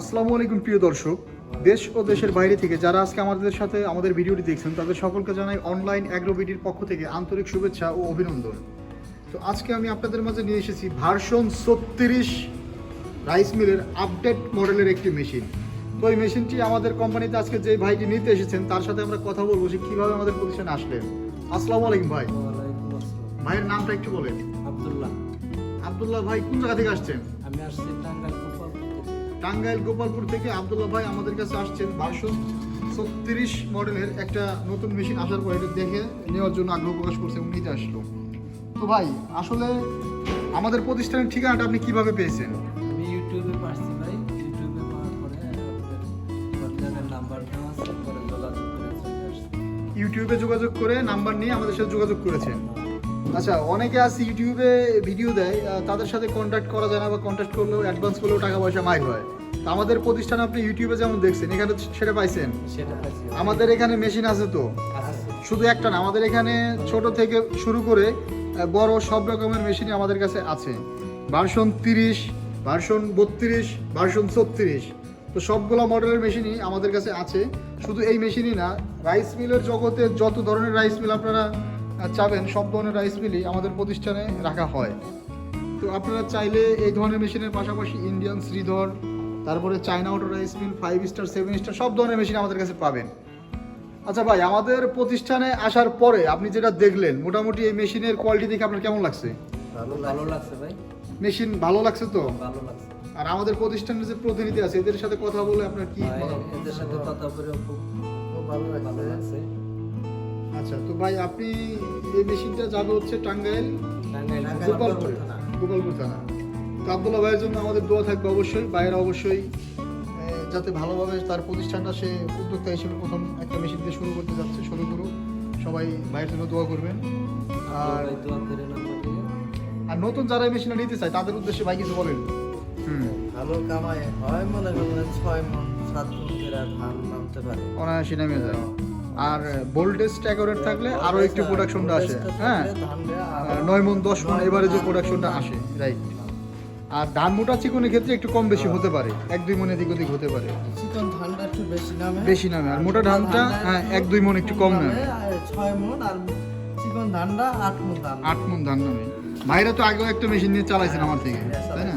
আসসালামু আলাইকুম প্রিয় দর্শক দেশ ও দেশের বাইরে থেকে যারা আজকে আমাদের সাথে আমাদের ভিডিওটি দেখছেন তাদের সকলকে জানাই অনলাইন অ্যাগ্রোবিডির পক্ষ থেকে আন্তরিক শুভেচ্ছা ও অভিনন্দন। তো আজকে আমি আপনাদের মাঝে নিয়ে এসেছি ভার্সন ছত্রিশ রাইস মিলের আপডেট মডেলের একটি মেশিন। তো এই মেশিনটি আমাদের কোম্পানিতে আজকে যে ভাইটি নিতে এসেছেন তার সাথে আমরা কথা বলব যে কীভাবে আমাদের প্রতিষ্ঠানে আসলেন। আসসালামু আলাইকুম ভাই। ভাইয়ের নামটা একটু বলেন। আব্দুল্লাহ। আবদুল্লাহ ভাই কোন জায়গা থেকে আসছেন? আমি আসছি টাঙ্গাইল। টাঙ্গাইল গোপালপুর থেকে আবদুল্লাহ ভাই আমাদের কাছে আসছেন ভার্সন ছত্রিশ মডেলের একটা নতুন মেশিন আসার পর এটা দেখে নেওয়ার জন্য আগ্রহ প্রকাশ করছে এবং নিতে আসলো। তো ভাই আসলে আমাদের প্রতিষ্ঠানের ঠিকানাটা আপনি কীভাবে পেয়েছেন? আমি ইউটিউবে পাচ্ছি ভাই ইউটিউবে পাওয়ার পরে আপনাদের নাম্বার দেওয়া আছে পরে যোগাযোগ করে ইউটিউবে যোগাযোগ করে নাম্বার নিয়ে আমাদের সাথে যোগাযোগ করেছেন। আচ্ছা অনেকে আছে ইউটিউবে ভিডিও দেয় তাদের সাথে কন্ট্যাক্ট করা যায় না বা কন্ট্যাক্ট করলেও অ্যাডভান্স করলেও টাকা পয়সা মাইর হয়। তো আমাদের প্রতিষ্ঠান আপনি ইউটিউবে যেমন দেখছেন এখানে সেটা পাইছেন? সেটা আমাদের এখানে মেশিন আছে তো? শুধু একটা না আমাদের এখানে ছোট থেকে শুরু করে বড় সব রকমের মেশিনই আমাদের কাছে আছে। ভার্সন তিরিশ ভার্সন বত্রিশ ভার্সন ছত্রিশ। তো সবগুলো মডেলের মেশিনই আমাদের কাছে আছে। শুধু এই মেশিনই না রাইস মিলের জগতে যত ধরনের রাইস মিল আপনারা চাবেন সব ধরনের রাইস মিলই আমাদের প্রতিষ্ঠানে রাখা হয়। তো আপনারা চাইলে এই ধরনের মেশিনের পাশাপাশি ইন্ডিয়ান শ্রীধর তারপরে China auto rice mill five star seven star সব ধরনের মেশিন আমাদের কাছে পাবেন। আচ্ছা ভাই আমাদের প্রতিষ্ঠানে আসার পরে আপনি যেটা দেখলেন মোটামুটি এই মেশিনের কোয়ালিটি দেখে আপনার কেমন লাগছে? ভালো ভালো লাগছে ভাই। মেশিন ভালো লাগছে তো? ভালো লাগছে। আর আমাদের প্রতিষ্ঠানের যে প্রতিনিধি আছে এদের সাথে কথা বলে আপনার কি? এদের সাথে কথা বলে খুব ভালো লাগছে। আচ্ছা তো ভাই আপনি এই মেশিনটা যাবে হচ্ছে টাঙ্গাইল? টাঙ্গাইল গোপালপুর? গোপালপুর থানা। তো আবদুল্লাহ ভাইয়ের জন্য আমাদের দোয়া থাকবে অবশ্যই ভাইয়েরা অবশ্যই যাতে ভালোভাবে তার প্রতিষ্ঠানটা সে উদ্যোক্তা হিসেবে প্রথম একটা মেশিন দিয়ে শুরু করতে যাচ্ছে শুরু করুক। সবাই ভাইয়ের জন্য দোয়া করবেন। আর আর নতুন যারা এই মেশিনটা নিতে চায় তাদের উদ্দেশ্যে ভাই কিছু বলেন। হুম। ভালো কামাই হয় মনে করলেন ছয় মন সাত মন ধান নামতে পারে। অনায়াসে নেমে যায় আর ভোল্টেজ ট্যাগরের থাকলে আরও একটু প্রোডাকশনটা আসে। হ্যাঁ? নয় মন দশ মন এবারে যে প্রোডাকশনটা আসে রাইট আর ধান মোটা চিকনের ক্ষেত্রে একটু কম বেশি হতে পারে। এক দুই মন এদিক ওদিক হতে পারে। চিকন ধানটা একটু বেশি নামে। বেশি নামে। আর মোটা ধানটা হ্যাঁ এক দুই মন একটু কম নামে। ছয় মন আর চিকন ধানটা আট মন ধান আট মন ধান নামে। ভাইরা তো আগেও একটা মেশিন নিয়ে চালাইছেন আমার থেকে তাই না?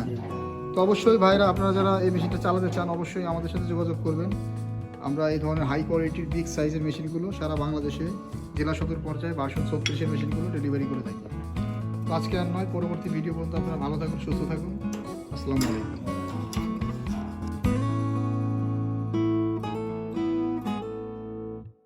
তো অবশ্যই ভাইরা আপনারা যারা এই মেশিনটা চালাতে চান অবশ্যই আমাদের সাথে যোগাযোগ করবেন। আমরা এই ধরনের হাই কোয়ালিটির বিগ সাইজের মেশিনগুলো সারা বাংলাদেশে জেলা সদর পর্যায়ে বাসশো ছত্রিশের মেশিনগুলো ডেলিভারি করে থাকি। আজকে আর নয়, পরবর্তী ভিডিও পর্যন্ত আপনারা ভালো থাকুন, সুস্থ থাকুন। আসসালামু আলাইকুম।